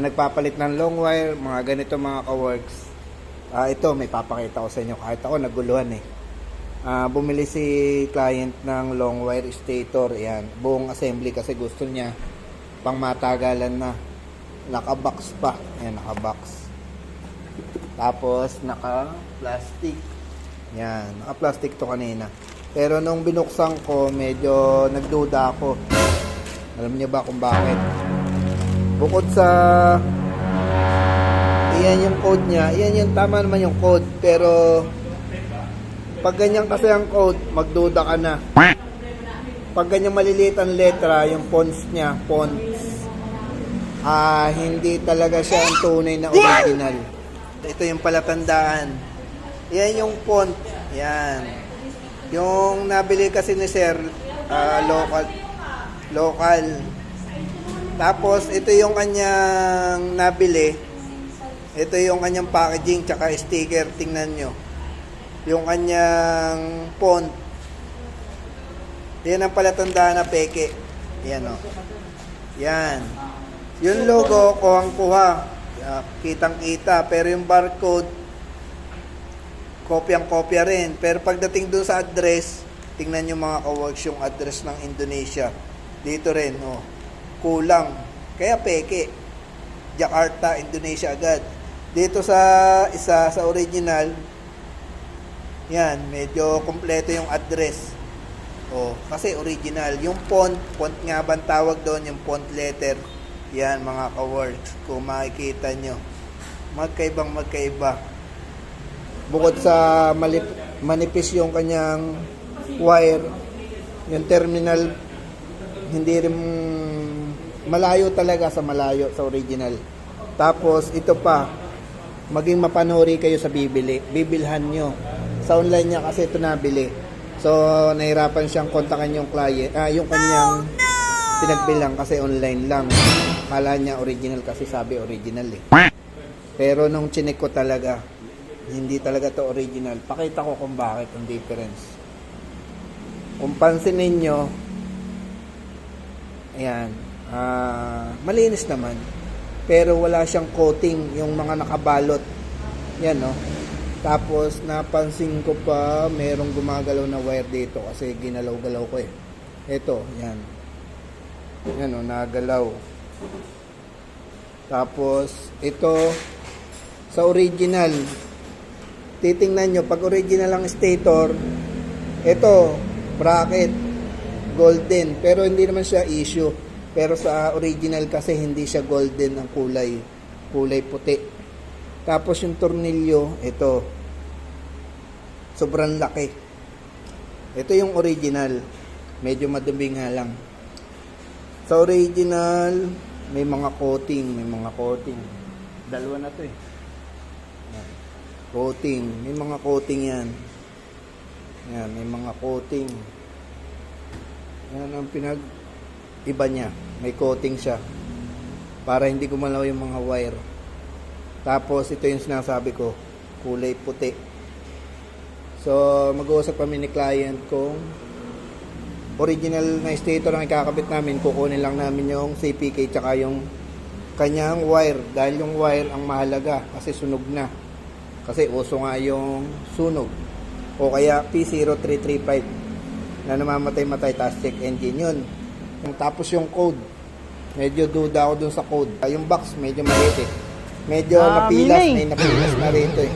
Nagpapalit ng long wire, mga ganito mga ka-works. Ah, ito, may papakita ko sa inyo. Kahit ako, naguluhan eh. Ah, bumili si client ng long wire stator. Yan, buong assembly kasi gusto niya pang matagalan na. Naka-box pa. Yan, naka-box. Tapos, naka-plastic. Yan, naka-plastic to kanina. Pero nung binuksan ko, medyo nagduda ako. Alam niyo ba kung bakit? Bukod sa iyan yung code niya, iyan yung tama naman yung code, pero pag ganyan kasi ang code, magduda ka na. Pag ganyan maliliit ang letra, yung fonts niya, fonts, ah hindi talaga siya ang tunay na original. Ito yung palatandaan. Yan yung font. Yan. Yung nabili kasi ni Sir, ah, local. Local. Tapos, ito yung kanyang nabili. Ito yung kanyang packaging tsaka sticker. Tingnan nyo. Yung kanyang font. Yan ang palatandaan na peke. Yan o. Yan. Yung logo, kuhang-kuha. Ah, Kitang-kita. Pero yung barcode, kopyang-kopya rin. Pero pagdating dun sa address, tingnan nyo mga ka-works yung address ng Indonesia. Dito rin, oh. Kulang. Kaya peke. Jakarta, Indonesia agad. Dito sa isa, sa original, yan, medyo kompleto yung address. Oh, kasi original. Yung font, font nga ba tawag doon, yung font letter. Yan, mga ka-works. Kung makikita nyo. Magkaibang magkaiba. Bukod sa malip, manipis yung kanyang wire, yung terminal, hindi rin malayo talaga sa malayo sa original. Tapos ito pa, maging mapanuri kayo sa bibili. Bibilhan nyo. Sa online niya kasi ito nabili. So, nahirapan siyang kontakan yung client, ah, yung kanyang pinagbilang kasi online lang. Kala niya original kasi sabi original eh. Pero nung chinek ko talaga, hindi talaga to original. Pakita ko kung bakit ang difference. Kung pansinin nyo, ayan, ah, malinis naman. Pero wala siyang coating, yung mga nakabalot. Yan, no? Tapos, napansin ko pa, merong gumagalaw na wire dito kasi ginalaw-galaw ko eh. Ito, yan. Yan, no, nagalaw. Tapos, ito, sa original, titingnan nyo, pag original ang stator, ito, bracket, golden, pero hindi naman siya issue. Pero sa original kasi hindi siya golden ang kulay, kulay puti. Tapos yung tornilyo, ito, sobrang laki. Ito yung original, medyo madumi nga lang. Sa original, may mga coating, may mga coating. Dalawa na to eh. Coating. May mga coating yan. Yan, may mga coating. Yan ang pinag iba niya. May coating siya. Para hindi gumalaw yung mga wire. Tapos ito yung sinasabi ko, kulay puti. So, mag-uusap kami ni client kung original na stator ang ikakabit namin, kukunin lang namin yung CPK tsaka yung kanyang wire dahil yung wire ang mahalaga kasi sunog na. Kasi uso nga yung sunog. O kaya P0335 na namamatay-matay tapos check engine yun. Tapos yung code. Medyo duda ako dun sa code. Yung box medyo maliit eh. Medyo Dami napilas, na eh. may napilas na rito eh.